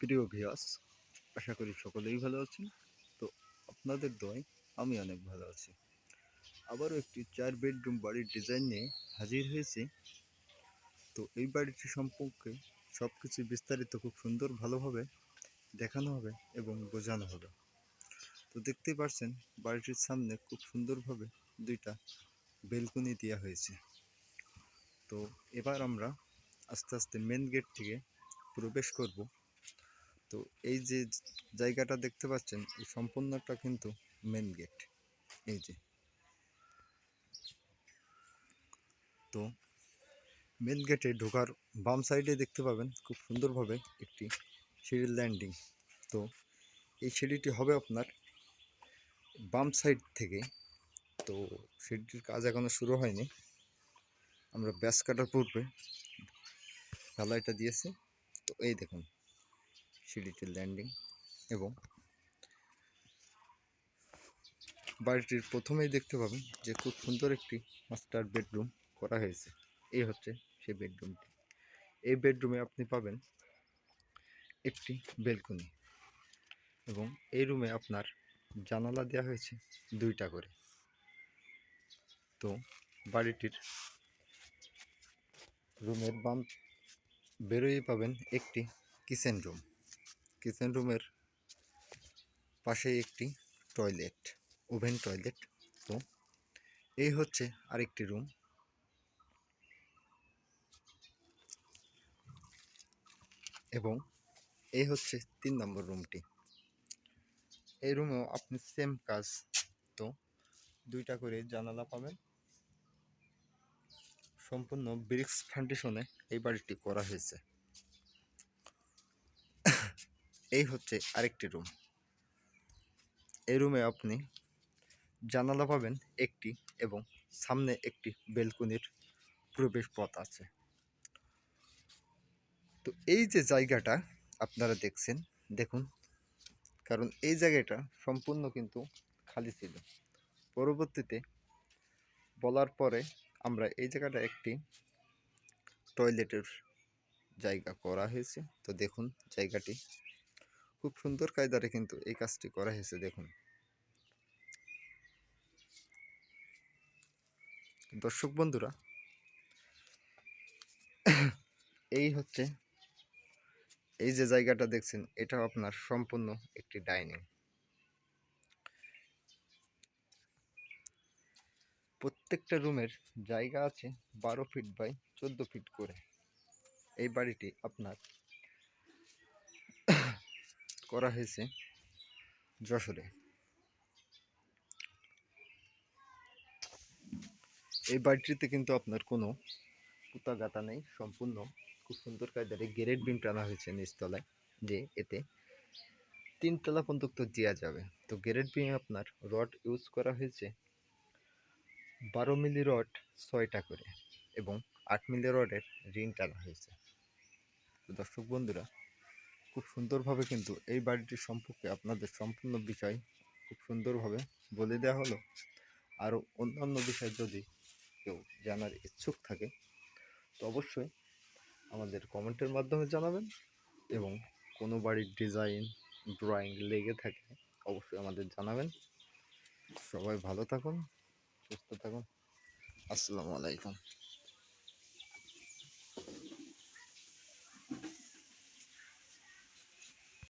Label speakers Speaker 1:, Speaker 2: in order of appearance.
Speaker 1: প্রিয় ভিয়াস আশা করি সকলেই ভালো আছেন। তো আপনাদের দয় আমি অনেক ভালো আছি। আবারও একটি চার বেডরুম বাড়ির ডিজাইন নিয়ে হাজির হয়েছি। তো এই বাড়িটি সম্পর্কে সব কিছু বিস্তারিত খুব সুন্দর ভালোভাবে দেখানো হবে এবং বোঝানো হবে। তো দেখতেই পারছেন বাড়িটির সামনে খুব সুন্দরভাবে দুইটা বেলকনি দেওয়া হয়েছে। তো এবার আমরা আস্তে আস্তে মেন গেট থেকে প্রবেশ করব। তো এই যে জায়গাটা দেখতে পাচ্ছেন, এই সম্পূর্ণটা কিন্তু মেন গেট এই যে। তো মেন গেটে ঢোকার বাম সাইডে দেখতে পাবেন খুব সুন্দরভাবে একটি সিঁড়ির ল্যান্ডিং তো এই সিঁড়িটি হবে আপনার বাম সাইড থেকে। তো সিঁড়িটির কাজ এখনও শুরু হয়নি। আমরা ব্যাস কাটার পূর্বে ঢালাইটা দিয়েছে। তো এই দেখুন সিঁড়িটির ল্যান্ডিং এবং বাড়িটির প্রথমেই দেখতে পাবেন যে খুব সুন্দর একটি মাস্টার বেডরুম করা হয়েছে। এই হচ্ছে সেই বেডরুমটি এই বেডরুমে আপনি পাবেন একটি বেলকনি এবং এই রুমে আপনার জানালা দেওয়া হয়েছে দুইটা করে। তো বাড়িটির রুমের বাম বেরোই পাবেন একটি কিচেন রুম কিচেন রুমের পাশেই একটি টয়লেট ওভেন টয়লেট তো এই হচ্ছে আরেকটি রুম এবং এই হচ্ছে তিন নম্বর রুমটি এই রুমেও আপনি সেম কাজ। তো দুইটা করে জানালা পাবেন। সম্পূর্ণ ব্রিক্স ফাউন্ডেশনে এই বাড়িটি করা হয়েছে। এই হচ্ছে আরেকটি রুম এই রুমে আপনি জানালা পাবেন একটি এবং সামনে একটি বেলকনির প্রবেশ পথ আছে। তো এই যে জায়গাটা আপনারা দেখছেন, দেখুন, কারণ এই জায়গাটা সম্পূর্ণ কিন্তু খালি ছিল। পরবর্তীতে বলার পরে আমরা এই জায়গাটা একটি টয়লেটের জায়গা করা হয়েছে। তো দেখুন জায়গাটি খুব সুন্দর কায়দারে কিন্তু এই কাজটি করা হয়েছে, দেখুন। দর্শক বন্ধুরা, এই হচ্ছে, এই যে জায়গাটা দেখছেন এটা আপনার সম্পূর্ণ একটি ডাইনিং। প্রত্যেকটা রুমের জায়গা আছে বারো ফিট বাই চোদ্দ ফিট করে। এই বাড়িটি আপনার করা হয়েছে যশোরে। এই বাড়িটিতে কিন্তু আপনার কোনো পুতা গাতা নেই, সম্পূর্ণ খুব সুন্দর কায়দারে গেরেট বিম টানা হয়েছে নিচতলায়, যে এতে তিনতলা পর্যন্ত দেওয়া যাবে। তো গেরেট বিমে আপনার রড ইউজ করা হয়েছে বারো মিলি রড ছয়টা করে এবং আট মিলি রডের রিং টানা হয়েছে। দর্শক বন্ধুরা খুব সুন্দরভাবে কিন্তু এই বাড়িটির সম্পর্কে আপনাদের সম্পূর্ণ বিষয় খুব সুন্দরভাবে বলে দেওয়া হলো। আরও অন্যান্য বিষয় যদি কেউ জানার ইচ্ছুক থাকে, তো অবশ্যই আমাদের কমেন্টের মাধ্যমে জানাবেন এবং কোনো বাড়ির ডিজাইন, ড্রয়িং লেগে থাকে, অবশ্যই আমাদের জানাবেন। সবাই ভালো থাকুন, সুস্থ থাকুন। আসসালামু আলাইকুম।